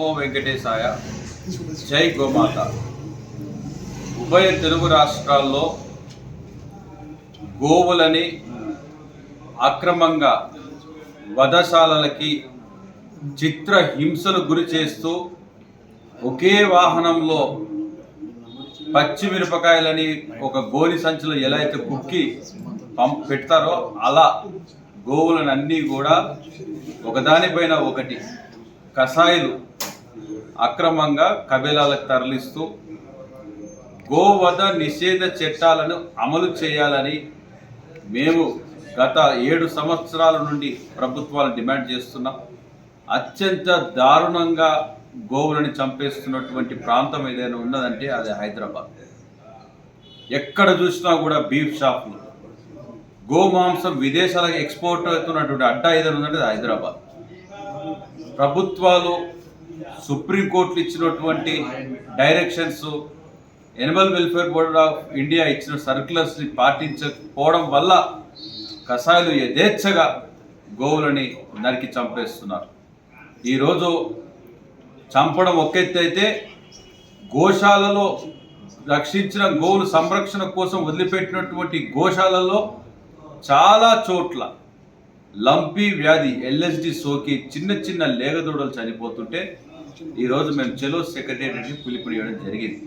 Go వెంకటేశాయ. జై గోమాత. ఉభయ తెలుగు రాష్ట్రాల్లో గోవులని అక్రమంగా వధశాలలకి చిత్ర హింసలు గురి చేస్తూ ఒకే వాహనంలో పచ్చిమిరపకాయలని ఒక గోని సంచులు ఎలా అయితే కుక్కి పంప్ పెడతారో అలా గోవులను అన్నీ కూడా ఒకదానిపైన ఒకటి కషాయిలు అక్రమంగా కబేలాలకు తరలిస్తూ గోవధ నిషేధ చట్టాలను అమలు చేయాలని మేము గత ఏడు సంవత్సరాల నుండి ప్రభుత్వాలు డిమాండ్ చేస్తున్నాం. అత్యంత దారుణంగా గోవులను చంపేస్తున్నటువంటి ప్రాంతం ఏదైనా ఉన్నదంటే అది హైదరాబాద్. ఎక్కడ చూసినా కూడా బీఫ్ షాపులు. గోమాంసం విదేశాలకు ఎక్స్పోర్ట్ అవుతున్నటువంటి అడ్డా ఏదైనా ఉందంటే అది హైదరాబాద్. ప్రభుత్వాలు సుప్రీంకోర్టులు ఇచ్చినటువంటి directions animal welfare board of India ఇచ్చిన సర్క్యులర్స్ని పాటించకపోవడం వల్ల కషాయాలు యథేచ్ఛగా గోవులని నరికి చంపేస్తున్నారు. ఈరోజు చంపడం ఒక ఎత్తు అయితే గోశాలలో రక్షించిన గోవుల సంరక్షణ కోసం వదిలిపెట్టినటువంటి గోశాలలో చాలా చోట్ల లంపీ వ్యాధి ఎల్ఎస్డి సోకి చిన్న చిన్న లేగదూడలు చనిపోతుంటే ఈరోజు మేము చెలో సెక్రటేరియట్ని పిలుపునియడం జరిగింది.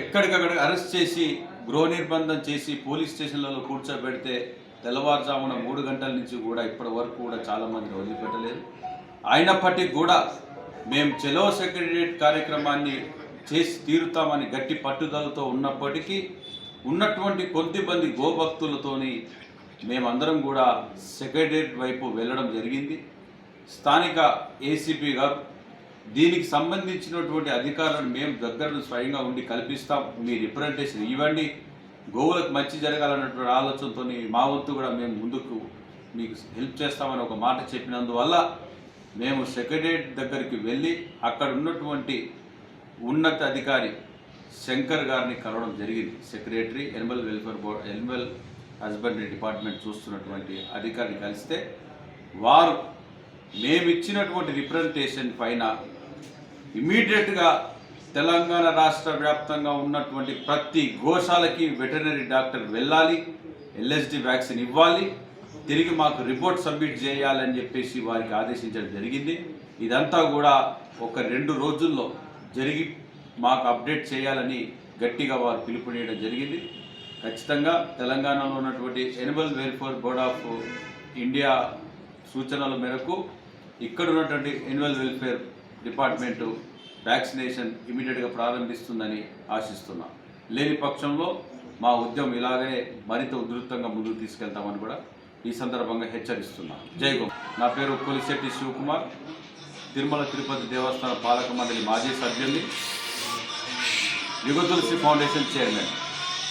ఎక్కడికక్కడ అరెస్ట్ చేసి గృహ నిర్బంధం చేసి పోలీస్ స్టేషన్లలో కూర్చోబెడితే తెల్లవారుజామున మూడు గంటల నుంచి కూడా ఇప్పటి వరకు కూడా చాలామంది వదిలిపెట్టలేదు. అయినప్పటికీ కూడా మేము చెలో సెక్రటేరియట్ కార్యక్రమాన్ని చేసి తీరుతామని గట్టి పట్టుదలతో ఉన్నప్పటికీ ఉన్నటువంటి కొద్దిమంది గోభక్తులతోని మేమందరం కూడా సెక్రటరియట్ వైపు వెళ్ళడం జరిగింది. స్థానిక ఏసీపీ గారు దీనికి సంబంధించినటువంటి అధికారులను మేము దగ్గర స్వయంగా ఉండి కల్పిస్తాం. మీ రిప్రజెంటేషన్ ఇవ్వండి. గోవులకు మంచి జరగాలన్నటువంటి ఆలోచనతో మా వంతు కూడా మేము ముందుకు మీకు హెల్ప్ చేస్తామని ఒక మాట చెప్పినందువల్ల మేము సెక్రటరియట్ దగ్గరికి వెళ్ళి అక్కడ ఉన్నటువంటి ఉన్నత అధికారి శంకర్ గారిని కలవడం జరిగింది. Secretary animal welfare board animal husbandry department చూస్తున్నటువంటి అధికారిని కలిస్తే వారు మేము ఇచ్చినటువంటి రిప్రజెంటేషన్ పైన ఇమీడియట్గా తెలంగాణ రాష్ట్ర వ్యాప్తంగా ఉన్నటువంటి ప్రతి గోశాలకి వెటర్నరీ డాక్టర్ వెళ్ళాలి ఎల్ఎస్డి వ్యాక్సిన్ ఇవ్వాలి తిరిగి మాకు రిపోర్ట్ సబ్మిట్ చేయాలని చెప్పేసి వారికి ఆదేశించడం జరిగింది. ఇదంతా కూడా ఒక రెండు రోజుల్లో జరిగి మాకు అప్డేట్ చేయాలని గట్టిగా వారు పిలుపునియడం జరిగింది. ఖచ్చితంగా తెలంగాణలో ఉన్నటువంటి animal welfare board of India సూచనల మేరకు ఇక్కడ ఉన్నటువంటి ఎనిమల్ వెల్ఫేర్ డిపార్ట్మెంటు వ్యాక్సినేషన్ ఇమీడియట్గా ప్రారంభిస్తుందని ఆశిస్తున్నాం. లేని పక్షంలో మా ఉద్యమం ఇలాగే మరింత ఉధృతంగా ముందుకు తీసుకెళ్తామని కూడా ఈ సందర్భంగా హెచ్చరిస్తున్నా. జై గో నా పేరు కొలిశెట్టి శివకుమార్. తిరుమల తిరుపతి దేవస్థాన పాలక మండలి మాజీ సభ్యుల్ని. Yugatulasi foundation chairman.